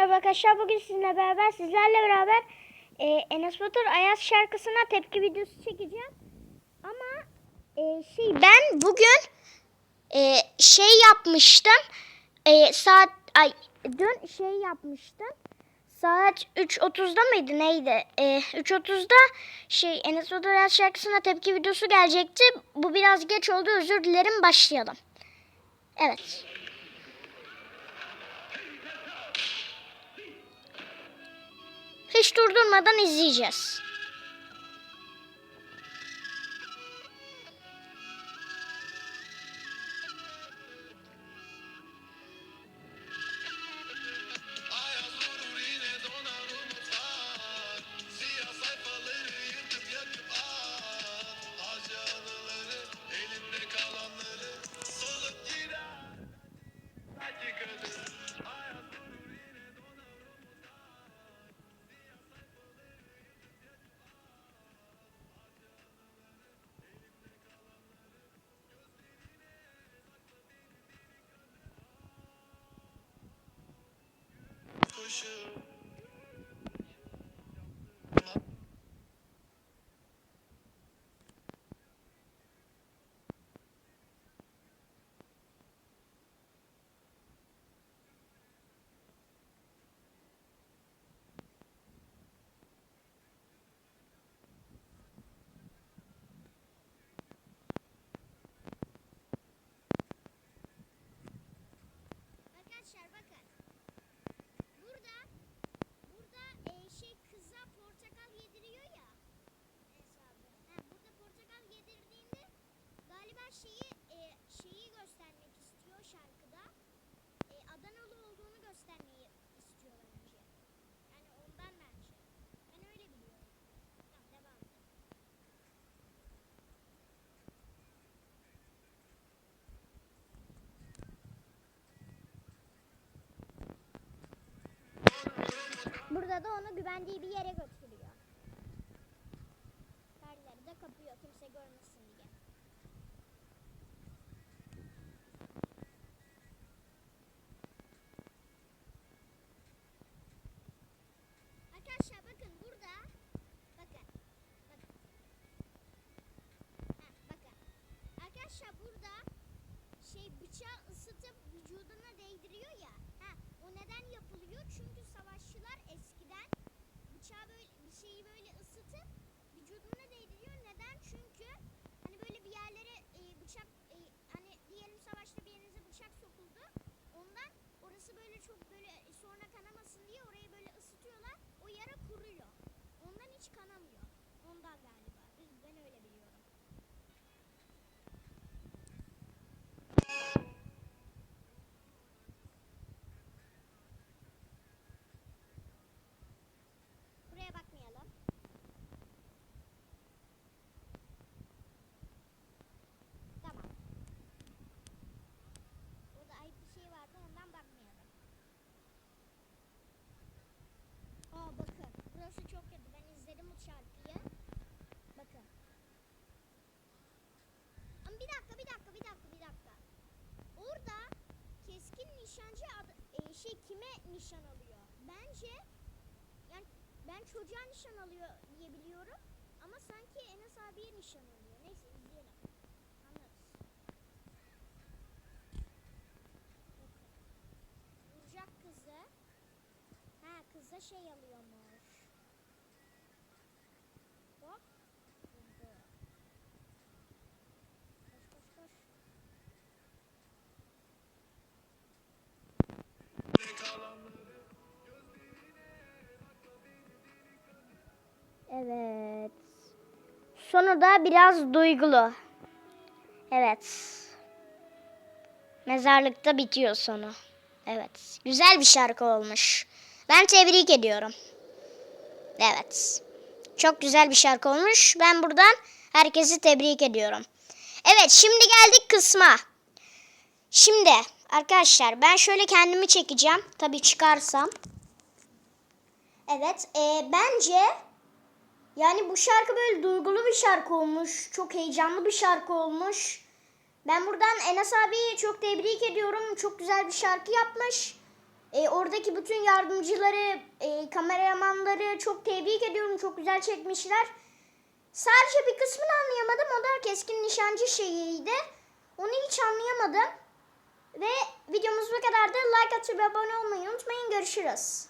merhaba arkadaşlar. Bugün sizinle beraber sizlerle beraber e, Enes Batur Ayaz şarkısına tepki videosu çekeceğim. Ama e, şey ben bugün e, şey yapmıştım. E, saat ay dün şey yapmıştım. Saat 3.30'da mıydı neydi? E, 3.30'da şey Enes Batur Ayaz şarkısına tepki videosu gelecekti. Bu biraz geç oldu. Özür dilerim. Başlayalım. Evet. Hiç durdurmadan izleyeceğiz. Onu güvendiği bir yere götürüyor. Perdeleri de kapıyor kimse görmesin diye. Arkadaşlar bakın burada bakın bakın Heh, bakın arkadaşlar burada şey bıçağı ısıtıp vücuduna değdiriyor ya. Ha, o neden yapılıyor? Çünkü savaşçılar bıçağı böyle bir şeyi böyle ısıtıp vücuduna değdiriyor. Neden? Çünkü hani böyle bir yerlere e, bıçak e, hani diyelim savaşta bir yerinize bıçak sokuldu. Ondan orası böyle çok böyle e, sonra kanamasın diye orayı böyle ısıtıyorlar. O yara kuruyor. Ondan hiç kanamıyor. Ondan galiba. Biz ben öyle biliyorum. Buraya bakmayalım. Tamam. Burada ayıp bir şey vardı ondan bakmayalım. Aa bakın. Burası çok kötü. Ben izledim bu şarkıyı. Bakın. Ama bir dakika bir dakika bir dakika bir dakika. Orada keskin nişancı adı, e, şey kime nişan alıyor? Bence yani ben çocuğa nişan alıyor diye biliyorum. Ama sanki Enes abiye nişan alıyor. Neyse izleyelim. Anlarız. Bakın. Vuracak kızı. Ha kıza şey alıyormuş. Hop. Sonu da biraz duygulu. Evet. Mezarlıkta bitiyor sonu. Evet. Güzel bir şarkı olmuş. Ben tebrik ediyorum. Evet. Çok güzel bir şarkı olmuş. Ben buradan herkesi tebrik ediyorum. Evet şimdi geldik kısma. Şimdi arkadaşlar ben şöyle kendimi çekeceğim. Tabii çıkarsam. Evet. e, bence yani bu şarkı böyle duygulu bir şarkı olmuş. Çok heyecanlı bir şarkı olmuş. Ben buradan Enes abiyi çok tebrik ediyorum. Çok güzel bir şarkı yapmış. E, oradaki bütün yardımcıları, e, kameramanları çok tebrik ediyorum. Çok güzel çekmişler. Sadece bir kısmını anlayamadım. O da keskin nişancı şeyiydi. Onu hiç anlayamadım. Ve videomuz bu kadardı. Like atıp abone olmayı unutmayın. Görüşürüz.